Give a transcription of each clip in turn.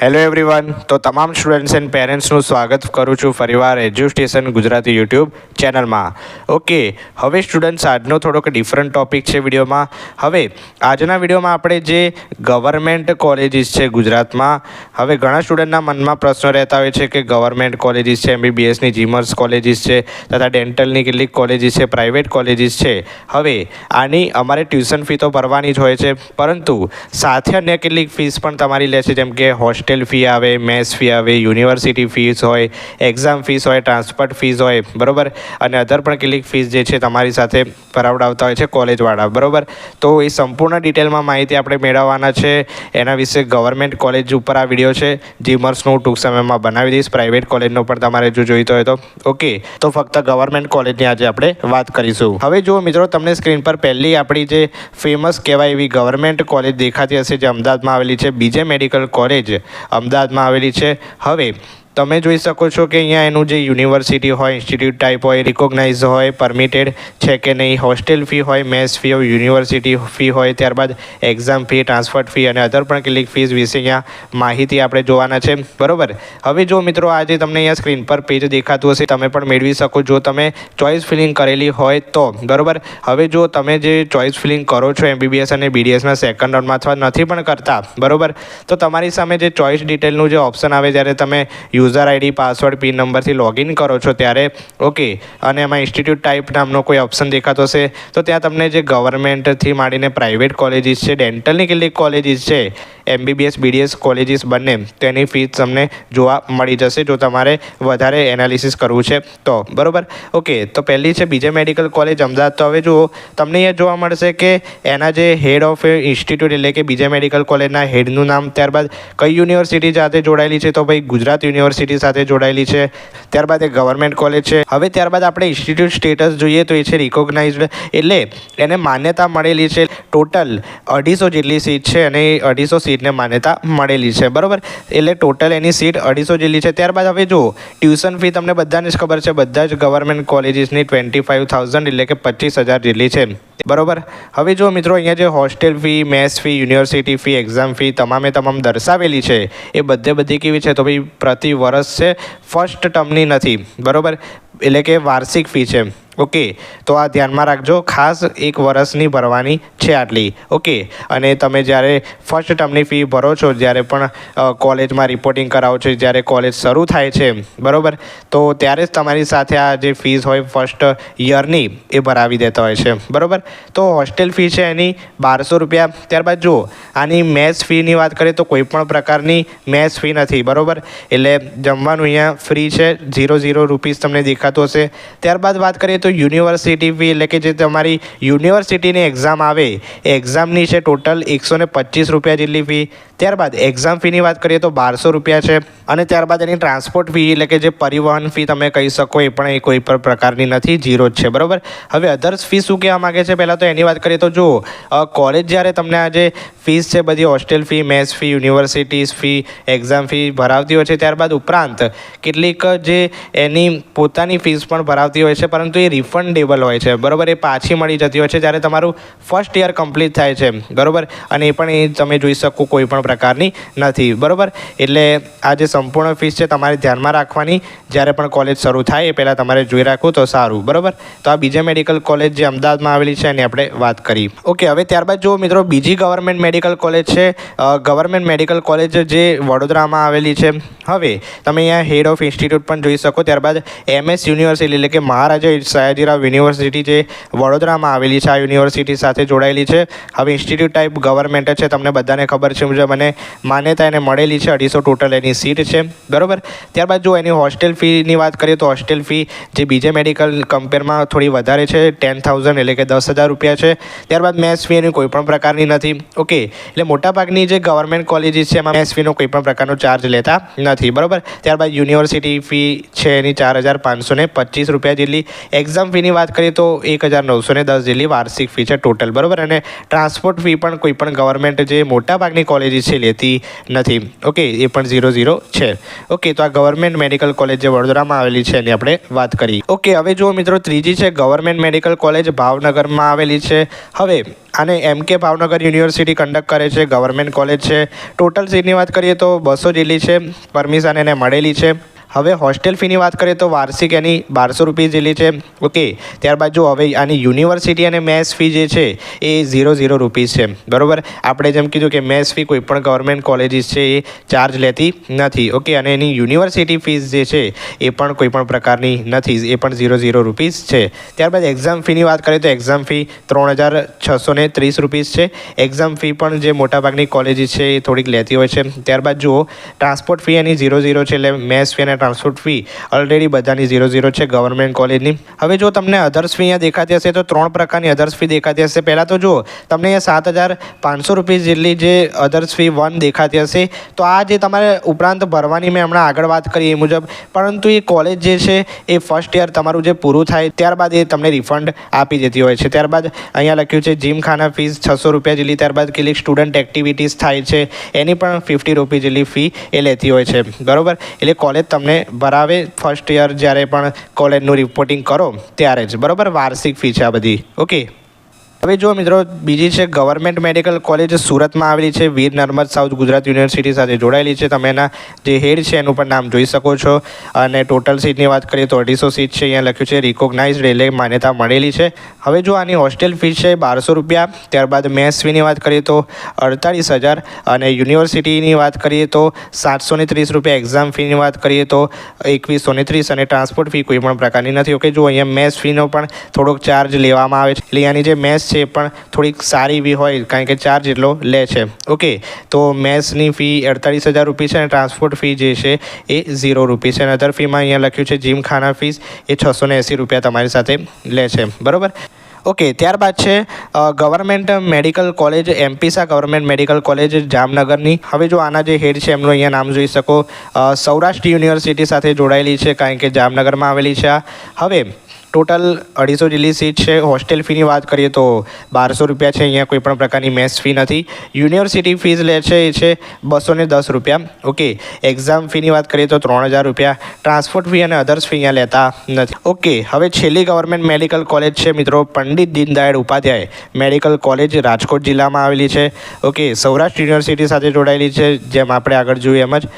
Hello everyone તો તમામ students and પેરેન્ટ્સનું સ્વાગત કરું છું ફરીવાર એજ્યુસ્ટેશન ગુજરાતી યુટ્યુબ ચેનલમાં ઓકે હવે સ્ટુડન્ટ્સ આજનો થોડોક ડિફરન્ટ ટોપિક છે વિડીયોમાં. હવે, આજના વિડીયોમાં આપણે જે ગવર્મેન્ટ કોલેજીસ છે ગુજરાતમાં, હવે ઘણા સ્ટુડન્ટના મનમાં પ્રશ્નો રહેતા હોય છે કે ગવર્મેન્ટ કોલેજીસ છે એમબીબીએસની જીમર્સ કોલેજીસ છે, તથા ડેન્ટલની કેટલીક કોલેજીસ છે પ્રાઇવેટ કોલેજીસ છે. હવે, આની અમારે ટ્યુશન ફી તો ભરવાની જ હોય છે, પરંતુ સાથે અન્ય કેટલીક ફીસ પણ તમારી લે છે જેમ કે હોસ્ટેલ ફી આવે મેસ ફી આવે યુનિવર્સિટી ફીસ હોય એક્ઝામ ફીસ હોય ટ્રાન્સપોર્ટ ફીસ હોય, બરાબર? અને અધર પણ કેટલીક ફીસ જે છે તમારી સાથે ભરાવડાવતા હોય છે કોલેજવાળા બરાબર? તો એ સંપૂર્ણ ડિટેલમાં માહિતી આપણે મેળવવાના છે. એના વિશે ગવર્મેન્ટ કોલેજ ઉપર આ વીડિયો છે. જીમર્સનો ટૂંક સમયમાં બનાવી દઈશ. પ્રાઇવેટ કોલેજનો પણ તમારે જો જોઈતો હોય તો. ઓકે તો ફક્ત ગવર્મેન્ટ કોલેજની આજે આપણે વાત કરીશું. હવે જુઓ મિત્રો, તમને સ્ક્રીન પર પહેલી આપણી જે ફેમસ કહેવાય એવી ગવર્મેન્ટ કોલેજ દેખાતી હશે, જે અમદાવાદમાં આવેલી છે. બીજે મેડિકલ કોલેજ અમદાવાદમાં આવેલી છે. હવે તમે જોઈ શકો છો કે અહીંયા એનું જે યુનિવર્સિટી હોય, ઇન્સ્ટિટ્યૂટ ટાઈપ હોય રિકોગ્નાઇઝ હોય પરમિટેડ છે કે નહીં હોસ્ટેલ ફી હોય મેસ ફી હોય યુનિવર્સિટી ફી હોય, ત્યારબાદ એક્ઝામ ફી ટ્રાન્સફર ફી અને અધર પણ કેટલીક ફીસ વિશે અહીંયા માહિતી આપણે જોવાના છે. બરોબર? હવે જો મિત્રો આજે તમને અહીંયા સ્ક્રીન પર પેજ દેખાતું હશે, તમે પણ મેળવી શકો. જો તમે ચોઇસ ફિલિંગ કરેલી હોય તો, બરોબર? હવે જો તમે જે ચોઇસ ફિલિંગ કરો છો એમબીબીએસ અને બીડીએસના સેકન્ડ રાઉન્ડમાં અથવા નથી પણ કરતા, બરાબર? તો તમારી સામે જે ચોઇસ ડિટેલનું જે ઓપ્શન આવે, જ્યારે તમે યુઝર આઈડી પાસવર્ડ પિન નંબરથી લોગિન કરો છો ત્યારે ઓકે અને એમાં ઇન્સ્ટિટ્યૂટ ટાઈપ નામનો કોઈ ઓપ્શન દેખાતો હશે, તો ત્યાં તમને જે ગવર્મેન્ટથી માંડીને પ્રાઇવેટ કોલેજીસ છે ડેન્ટલની કેટલીક કોલેજીસ છે એમબીબીએસ બીડીએસ કોલેજીસ બંને તેની ફીસ તમને જોવા મળી જશે જો તમારે વધારે એનાલિસિસ કરવું છે તો. બરાબર? ઓકે તો પહેલી છે બીજે મેડિકલ કોલેજ અમદાવાદ. તો હવે જુઓ, તમને અહીંયા જોવા મળશે કે એના જે હેડ ઓફ ઇન્સ્ટિટ્યૂટ એટલે કે બીજે મેડિકલ કોલેજના હેડનું નામ ત્યારબાદ કઈ યુનિવર્સિટી સાથે જોડાયેલી છે? તો ભાઈ ગુજરાત યુનિવર્સિટી સાથે જોડાયેલી છે. ત્યારબાદ એ ગવર્મેન્ટ કોલેજ છે. હવે ત્યારબાદ આપણે ઇન્સ્ટિટ્યૂટ સ્ટેટસ જોઈએ તો એ છે રિકોગ્નાઇઝડ એટલે એને માન્યતા મળેલી છે. ટોટલ અઢીસો જેટલી સીટ છે અને એ અઢીસો સીટને માન્યતા મળેલી છે. બરાબર? એટલે ટોટલ એની સીટ અઢીસો જેટલી છે. ત્યારબાદ હવે જુઓ ટ્યુશન ફી તમને બધાને જ ખબર છે. બધા જ ગવર્મેન્ટ કોલેજીસની ટ્વેન્ટી ફાઇવ થાઉઝન્ડ એટલે કે પચીસ હજાર જેટલી છે. બરોબર? હવે જો મિત્રો, અહીંયા જે hostel fee mess fee university fee exam fee તમામે તમામ દર્શાવેલી છે. એ બધે બધી કેવી છે? તો ભાઈ પ્રતિ વર્ષ છે. ફર્સ્ટ ટર્મની નથી. બરાબર? એટલે કે વાર્ષિક ફી છે. ઓકે, તો આ ધ્યાનમાં રાખજો, ખાસ એક વર્ષની ભરવાની છે આટલી, ઓકે. અને તમે જ્યારે ફર્સ્ટ ટર્મની ફી ભરો છો, જ્યારે પણ કોલેજમાં રિપોર્ટિંગ કરાવો છો, જ્યારે કોલેજ શરૂ થાય છે, બરાબર? તો ત્યારે જ તમારી સાથે આ જે ફીસ હોય ફર્સ્ટ યરની એ ભરાવી દેતા હોય છે, બરાબર? તો હોસ્ટેલ ફી છે એની બારસો રૂપિયા. ત્યારબાદ જુઓ, આની મેસ ફીની વાત કરીએ તો કોઈપણ પ્રકારની મેસ ફી નથી, બરાબર? એટલે જમવાનું અહીંયા ફ્રી છે ઝીરો ઝીરો રૂપીસ તમને દેખાતું હશે. ત્યારબાદ વાત કરીએ તો યુનિવર્સિટી ફી એટલે કે જે તમારી યુનિવર્સિટીની એક્ઝામ આવે, એ એક્ઝામની છે ટોટલ એકસો ને પચીસ રૂપિયા જેટલી ફી ત્યારબાદ એક્ઝામ ફીની વાત કરીએ તો બારસો રૂપિયા છે. અને ત્યારબાદ એની ટ્રાન્સપોર્ટ ફી એટલે કે જે પરિવહન ફી તમે કહી શકો એ પણ એ કોઈ પણ પ્રકારની નથી ઝીરો જ છે, બરાબર? હવે અધર્સ ફી શું કહેવા માગે છે? પહેલાં તો એની વાત કરીએ તો જુઓ કોલેજ જ્યારે તમને આ જે ફીસ છે બધી hostel fee mess fee universities fee exam fee ભરાવતી હોય છે, ત્યારબાદ ઉપરાંત કેટલીક જે એની પોતાની ફીસ પણ ભરાવતી હોય છે, પરંતુ એ રિફંડેબલ હોય છે, બરાબર? એ પાછી મળી જતી હોય છે, જ્યારે તમારું ફર્સ્ટ યર કમ્પ્લીટ થાય છે, બરાબર? અને એ પણ એ તમે જોઈ શકો કોઈ પણ પ્રકારની નથી, બરાબર? એટલે આ જે સંપૂર્ણ ફીસ છે તમારે ધ્યાનમાં રાખવાની. જ્યારે પણ કોલેજ શરૂ થાય એ પહેલાં તમારે જોઈ રાખવું તો સારું, બરાબર? તો આ બીજા મેડિકલ કોલેજ જે અમદાવાદમાં આવેલી છે એની આપણે વાત કરી. ઓકે હવે ત્યારબાદ જો મિત્રો, બીજી ગવર્મેન્ટ મેડિકલ કોલેજ છે. ગવર્મેન્ટ મેડિકલ કોલેજ જે વડોદરામાં આવેલી છે. હવે તમે અહીંયા હેડ ઓફ ઇન્સ્ટિટ્યૂટ પણ જોઈ શકો. ત્યારબાદ એમએસ યુનિવર્સિટી એટલે કે મહારાજા સયાજીરાવ યુનિવર્સિટી જે વડોદરામાં આવેલી છે, આ યુનિવર્સિટી સાથે જોડાયેલી છે. હવે ઇન્સ્ટિટ્યૂટ ટાઈપ ગવર્મેન્ટ છે, તમને બધાને ખબર છે મુજબ. અને માન્યતા એને મળેલી છે, અઢીસો ટોટલ એની સીટ છે. બરાબર? ત્યારબાદ જો એની હોસ્ટેલ ફીની વાત કરીએ તો હોસ્ટેલ ફી જે બીજે મેડિકલ કમ્પેરમાં થોડી વધારે છે ટેન થાઉઝન્ડ એટલે કે દસ હજાર રૂપિયા છે. ત્યારબાદ મેથ્સ ફી એની કોઈપણ પ્રકારની નથી. ઓકે એટલે મોટાભાગની જે ગવર્મેન્ટ કોલેજીસ છે, એમાં મેથ્સ ફીનો કોઈપણ પ્રકારનો ચાર્જ લેતા નથી. બરાબર? ત્યારબાદ યુનિવર્સિટી ફી છે એની ચાર હજાર પાંચસો ને પચીસ રૂપિયા જેટલી. એક્ઝામ ફીની વાત કરીએ તો એક હજાર નવસો ને દસ જેટલી વાર્ષિક ફી છે ટોટલ બરાબર? અને ટ્રાન્સપોર્ટ ફી પણ કોઈપણ ગવર્મેન્ટ જે મોટાભાગની કોલેજીસ છે, લેતી નથી. ઓકે એ પણ ઝીરો ઝીરો છે. ઓકે તો આ ગવર્મેન્ટ મેડિકલ કોલેજ જે વડોદરામાં આવેલી છે એની આપણે વાત કરી. ઓકે હવે જુઓ મિત્રો, ત્રીજી છે ગવર્મેન્ટ મેડિકલ કોલેજ ભાવનગરમાં આવેલી છે. હવે, આને એમ કે ભાવનગર યુનિવર્સિટી કન્ડક્ટ કરે છે ગવર્મેન્ટ કોલેજ છે. ટોટલ સીટની વાત કરીએ તો બસો જેટલી છે. પરમિશન એને મળેલી છે. હવે હોસ્ટેલ ફીની વાત કરીએ તો વાર્ષિક એની બારસો રૂપિયા જેટલી છે. ઓકે, ત્યારબાદ જો હવે આની યુનિવર્સિટી અને મેસ ફી જે છે, એ ઝીરો ઝીરો રૂપીઝ છે. બરાબર? આપણે જેમ કીધું કે મેસ ફી કોઈપણ ગવર્મેન્ટ કોલેજીસ છે, એ ચાર્જ લેતી નથી. ઓકે, અને એની યુનિવર્સિટી ફીસ જે છે, એ પણ કોઈપણ પ્રકારની નથી. એ પણ ઝીરો ઝીરો રૂપીઝ છે. ત્યારબાદ એક્ઝામ ફીની વાત કરીએ તો એક્ઝામ ફી ત્રણ હજાર છસો ને ત્રીસ રૂપીઝ છે. એક્ઝામ ફી પણ જે મોટાભાગની કોલેજીસ છે, એ થોડીક લેતી હોય છે. ત્યારબાદ જુઓ ટ્રાન્સપોર્ટ ફી એની ઝીરો ઝીરો છે, એટલે મેસ ફી અને ટ્રાન્સપોર્ટ ફી ઓલરેડી બધાની ઝીરો ઝીરો છે ગવર્મેન્ટ કોલેજની હવે જો તમને અધર્સ ફી અહીંયા દેખાતી હશે તો ત્રણ પ્રકારની અધર્સ ફી દેખાતી હશે. પહેલાં તો જુઓ, તમને અહીંયા સાત હજાર પાંચસો રૂપીસ જેટલી જે અધર્સ ફી વન દેખાતી હશે. તો આ જે તમારે ઉપરાંત ભરવાની મેં હમણાં આગળ વાત કરી એ મુજબ, પરંતુ એ કોલેજ જે છે એ ફર્સ્ટ યર તમારું જે પૂરું થાય, ત્યારબાદ એ તમને રિફંડ આપી દેતી હોય છે. ત્યારબાદ અહીંયા લખ્યું છે જીમખાના ફીસ છસો રૂપિયા જેટલી, ત્યારબાદ કેટલીક સ્ટુડન્ટ એક્ટિવિટીઝ થાય છે, એની પણ ફિફ્ટી રૂપી જેટલી ફી એ લેતી હોય છે. બરાબર? એટલે કોલેજ તમને ભરાવે ફર્સ્ટ યર જ્યારે પણ કોલેજનું રિપોર્ટિંગ કરો, ત્યારે જ. બરાબર? વાર્ષિક ફી છે આ બધી. ઓકે હવે જો મિત્રો, બીજી છે ગવર્મેન્ટ મેડિકલ કોલેજ સુરતમાં આવેલી છે, વીર નર્મદ સાઉથ ગુજરાત યુનિવર્સિટી સાથે જોડાયેલી છે. તમે એના જે હેડ છે એનું પણ નામ જોઈ શકો છો. અને ટોટલ સીટની વાત કરીએ તો અઢીસો સીટ છે. અહીંયા લખ્યું છે રિકોગ્નાઇઝડ એટલે માન્યતા મળેલી છે. હવે જો આની હોસ્ટેલ ફી છે બારસો રૂપિયા. ત્યારબાદ મેથ્સ ફીની વાત કરીએ તો અડતાળીસ હજાર. અને યુનિવર્સિટીની વાત કરીએ તો સાતસો ત્રીસ રૂપિયા. એક્ઝામ ફીની વાત કરીએ તો એકવીસો ત્રીસ. અને ટ્રાન્સપોર્ટ ફી કોઈ પણ પ્રકારની નથી. ઓકે, જો અહીંયા મેથ્સ ફીનો પણ થોડોક ચાર્જ લેવામાં આવે છે. એટલે અહીંયાની જે મેથ્સ છે, પણ થોડીક સારી એવી હોય, કારણ કે ચાર્જ એટલો લે છે. ઓકે તો મેથ્સની ફી અડતાલીસ હજાર રૂપી છે અને ટ્રાન્સપોર્ટ ફી જે છે, એ ઝીરો રૂપીસ છે. અને અધર ફીમાં અહીંયા લખ્યું છે જીમખાના ફીસ એ છસો ને એંસી રૂપિયા તમારી સાથે લે છે. બરાબર? ઓકે ત્યારબાદ છે ગવર્મેન્ટ મેડિકલ કોલેજ એમપીસા ગવર્મેન્ટ મેડિકલ કોલેજ જામનગરની. હવે જો આના જે હેડ છે, એમનું અહીંયા નામ જોઈ શકો. સૌરાષ્ટ્ર યુનિવર્સિટી સાથે જોડાયેલી છે, કારણ કે જામનગરમાં આવેલી છે હવે ટોટલ અઢીસો જેટલી સીટ છે. હોસ્ટેલ ફીની વાત કરીએ તો બારસો રૂપિયા છે. અહીંયા કોઈ પણ પ્રકારની મેસ ફી નથી. યુનિવર્સિટી ફીસ લે છે એ છે બસો ને દસ રૂપિયા. ઓકે એક્ઝામ ફીની વાત કરીએ તો ત્રણ હજાર રૂપિયા. ટ્રાન્સપોર્ટ ફી અને અધર્સ ફી અહીંયા લેતા નથી. ઓકે હવે છેલ્લી ગવર્મેન્ટ મેડિકલ કોલેજ છે મિત્રો પંડિત દીનદયાળ ઉપાધ્યાય. મેડિકલ કોલેજ રાજકોટ જિલ્લામાં આવેલી છે. ઓકે સૌરાષ્ટ્ર યુનિવર્સિટી સાથે જોડાયેલી છે. જેમ આપણે આગળ જોયું એમ જ.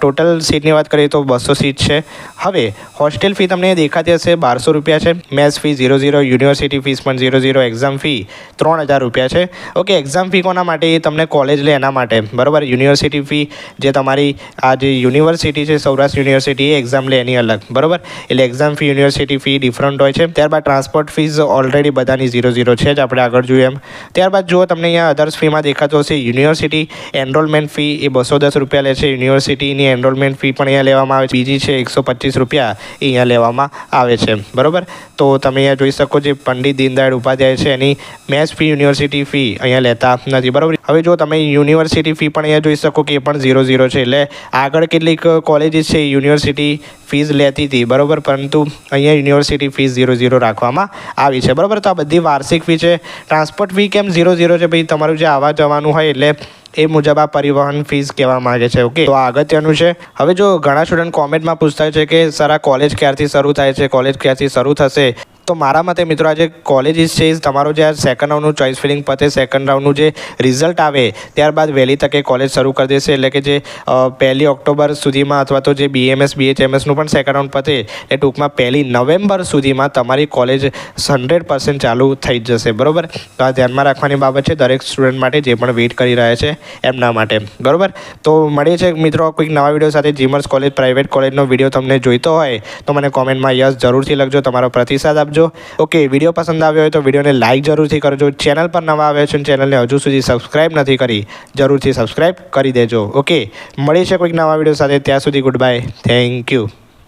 ટોટલ સીટની વાત કરીએ તો બસો સીટ છે. હવે હોસ્ટેલ ફી તમને દેખાતી હશે બારસો રૂપિયા છે. Mess fee zero zero, university fees પણ ઝીરો ઝીરો, એક્ઝામ ફી ત્રણ હજાર રૂપિયા છે. ઓકે, એક્ઝામ ફી કોના માટે? એ તમને કોલેજ લે એના માટે. બરાબર? યુનિવર્સિટી ફી જે તમારી આ જે યુનિવર્સિટી છે, સૌરાષ્ટ્ર યુનિવર્સિટી, એ એક્ઝામ લે એની અલગ. બરાબર? એટલે exam fee, university fee different હોય છે. ત્યારબાદ ટ્રાન્સપોર્ટ ફીસ ઓલરેડી બધાની ઝીરો ઝીરો છે જ, આપણે આગળ જોયું એમ. ત્યારબાદ જો તમને અહીંયા અધર્સ ફીમાં દેખાતો હશે. યુનિવર્સિટી એનરોલમેન્ટ ફી એ બસો દસ રૂપિયા લે છે. યુનિવર્સિટીની એનરોલમેન્ટ ફી પણ અહીંયા લેવામાં આવે છે. બીજી છે એકસો પચીસ રૂપિયા એ અહીંયા લેવામાં આવે છે. બરાબર? તો તમે અહીંયા જોઈ શકો જે પંડિત દીનદયાળ ઉપાધ્યાય છે, એની મેથ્સ ફી, યુનિવર્સિટી ફી અહીંયા લેતા નથી, બરાબર? હવે જો તમે યુનિવર્સિટી ફી પણ અહીંયા જોઈ શકો કે એ પણ ઝીરો ઝીરો છે, એટલે આગળ કેટલીક કોલેજીસ છે યુનિવર્સિટી ફીઝ લેતી હતી, બરાબર? પરંતુ અહીંયા યુનિવર્સિટી ફીસ ઝીરો ઝીરો રાખવામાં આવી છે, બરાબર? તો આ બધી વાર્ષિક ફી છે. ટ્રાન્સપોર્ટ ફી કેમ ઝીરો ઝીરો છે? ભાઈ, તમારું જે આવવા જવાનું હોય એટલે એ મુજબ આ પરિવહન ફીસ કહેવા માગે છે. ઓકે તો આ અગત્યનું છે. હવે જો ઘણા સ્ટુડન્ટ કોમેન્ટમાં પૂછતા છે કે સર આ કોલેજ ક્યારથી શરૂ થાય છે? કોલેજ ક્યારથી શરૂ થશે? તો મારા મતે મિત્રો આ જે કોલેજીસ છે તમારો જે સેકન્ડ રાઉન્ડનું ચોઇસ ફિલિંગ પતે સેકન્ડ રાઉન્ડનું જે રિઝલ્ટ આવે, ત્યારબાદ વહેલી તકે કોલેજ શરૂ કરી દેશે. એટલે કે જે પહેલી ઓક્ટોબર સુધીમાં અથવા તો જે બીએમએસ બીએચએમએસનું પણ સેકન્ડ રાઉન્ડ પતે, એ ટૂંકમાં પહેલી નવેમ્બર સુધીમાં તમારી કોલેજ હંડ્રેડ પર્સન્ટ ચાલુ થઈ જશે. બરાબર? તો આ ધ્યાનમાં રાખવાની બાબત છે, દરેક સ્ટુડન્ટ માટે જે પણ વેઇટ કરી રહ્યા છે, એમના માટે. બરાબર? તો મળીએ છે મિત્રો કોઈક નવા વીડિયો સાથે જીમર્સ કોલેજ પ્રાઇવેટ કોલેજનો વીડિયો તમને જોઈતો હોય, તો મને કોમેન્ટમાં યસ જરૂરથી લખજો. તમારો પ્રતિસાદ આપજો. ઓકે વીડિયો પસંદ આવ્યો હોય તો વિડીયોને લાઇક જરૂરથી કરજો. ચેનલ પર નવા આવ્યા છો ચેનલને હજુ સુધી સબસ્ક્રાઇબ નથી કરી, જરૂરથી સબસ્ક્રાઇબ કરી દેજો. ઓકે મળી છે કોઈક નવા વીડિયો સાથે. ત્યાં સુધી ગુડ બાય થેન્ક યુ